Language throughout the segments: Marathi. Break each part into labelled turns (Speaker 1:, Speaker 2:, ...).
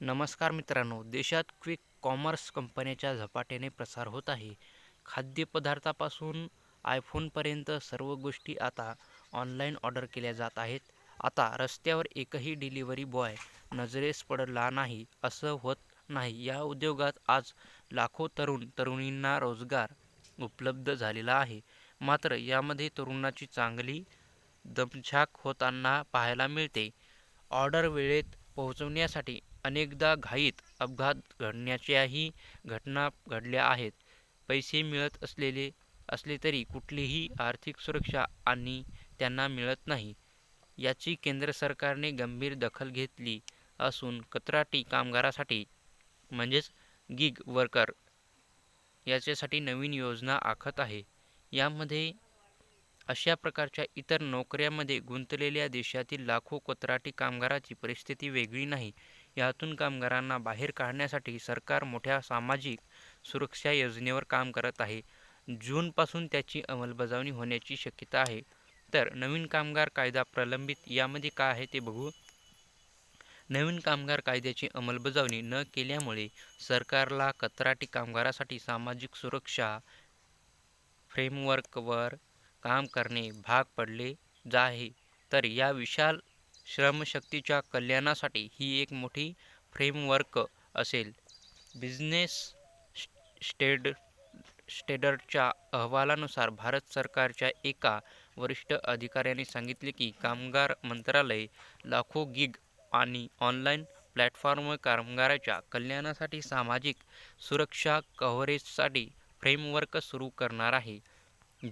Speaker 1: नमस्कार मित्रांनो देशात क्विक कॉमर्स कंपन्याच्या झपाट्याने प्रसार होत आहे. खाद्यपदार्थापासून आयफोनपर्यंत सर्व गोष्टी आता ऑनलाईन ऑर्डर केल्या जात आहेत. आता रस्त्यावर एकही डिलिव्हरी बॉय नजरेस पडला नाही असं होत नाही. या उद्योगात आज लाखो तरुण तरुणींना रोजगार उपलब्ध झालेला आहे. मात्र यामध्ये तरुणाची चांगली दमछाक होताना पाहायला मिळते. ऑर्डर वेळेत पोहोचवण्यासाठी अनेकदा घाईत अपघात घडण्याच्याही घटना घडल्या आहेत. पैसे मिळत असलेले असले तरी कुठलीही आर्थिक सुरक्षा आणि त्यांना मिळत नाही. याची केंद्र सरकारने गंभीर दखल घेतली असून कंत्राटी कामगारासाठी म्हणजेच गिग वर्कर याच्यासाठी नवीन योजना आखत आहे. यामध्ये अशा प्रकारच्या इतर नोकऱ्यांमध्ये गुंतलेल्या देशातील लाखो कंत्राटी कामगाराची परिस्थिती वेगळी नाही. यातून कामगारांना बाहेर काढण्यासाठी सरकार मोठ्या सामाजिक सुरक्षा योजनेवर काम करत आहे. जूनपासून त्याची अंमलबजावणी होण्याची शक्यता आहे. तर नवीन कामगार कायदा प्रलंबित यामध्ये काय आहे ते बघू. नवीन कामगार कायद्याची अंमलबजावणी न केल्यामुळे सरकारला कत्राटी कामगारासाठी सामाजिक सुरक्षा फ्रेमवर्कवर काम करणे भाग पडले आहे तर या विशाल श्रमशक्तीच्या कल्याणासाठी ही एक मोठी फ्रेमवर्क असेल. बिझनेस स्टेड स्टेडरच्या अहवालानुसार भारत सरकारच्या एका वरिष्ठ अधिकाऱ्याने सांगितले की कामगार मंत्रालय लाखो गिग आणि ऑनलाईन प्लॅटफॉर्मवर कामगाराच्या कल्याणासाठी सामाजिक सुरक्षा कव्हरेजसाठी फ्रेमवर्क सुरू करणार आहे.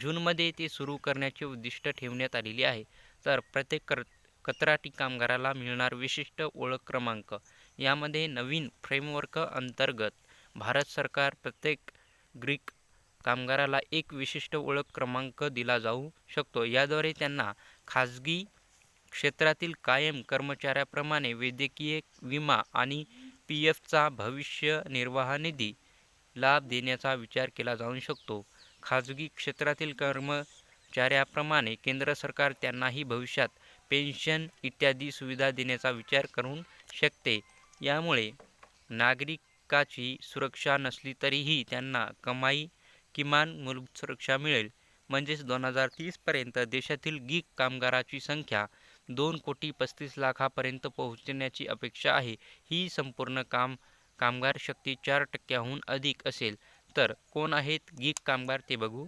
Speaker 1: जूनमध्ये ते सुरू करण्याचे उद्दिष्ट ठेवण्यात आलेले आहे. तर प्रत्येक कर कंत्राटी कामगाराला मिळणार विशिष्ट ओळख क्रमांक. यामध्ये नवीन फ्रेमवर्क अंतर्गत भारत सरकार प्रत्येक ग्रीक कामगाराला एक विशिष्ट ओळख क्रमांक दिला जाऊ शकतो. याद्वारे त्यांना खाजगी क्षेत्रातील कायम कर्मचाऱ्याप्रमाणे वैद्यकीय विमा आणि पी एफचा भविष्य निर्वाह निधी लाभ देण्याचा विचार केला जाऊ शकतो. खाजगी क्षेत्रातील कर्मचाऱ्याप्रमाणे केंद्र सरकार त्यांनाही भविष्यात पेन्शन इत्यादी सुविधा देण्याचा विचार करू शकते. यामुळे नागरिकाची सुरक्षा नसली तरीही त्यांना कमाई किमान मूलभूत सुरक्षा मिळेल. म्हणजेच दोन हजार तीसपर्यंत देशातील गीक कामगाराची संख्या दोन कोटी पस्तीस लाखापर्यंत पोहोचण्याची अपेक्षा आहे. ही संपूर्ण काम कामगार शक्ती चार टक्क्याहून अधिक असेल. तर कोण आहेत गीक कामगार ते बघू.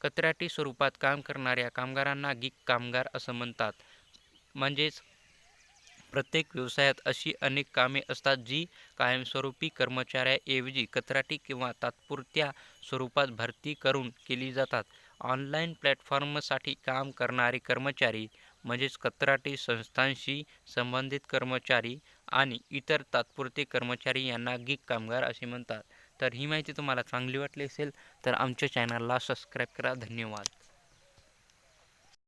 Speaker 1: कंत्राटी स्वरूपात काम करणाऱ्या कामगारांना गीक कामगार असं म्हणतात. म्हणजेच प्रत्येक व्यवसायात अशी अनेक कामे असतात जी कायमस्वरूपी कर्मचाऱ्याऐवजी कत्राटी किंवा तात्पुरत्या स्वरूपात भरती करून केली जातात. ऑनलाईन प्लॅटफॉर्मसाठी काम करणारे कर्मचारी म्हणजेच कत्राटी संस्थांशी संबंधित कर्मचारी आणि इतर तात्पुरते कर्मचारी यांना गिग कामगार असे म्हणतात. तर ही माहिती तुम्हाला चांगली वाटली असेल तर आमच्या चॅनलला सबस्क्राईब करा. धन्यवाद.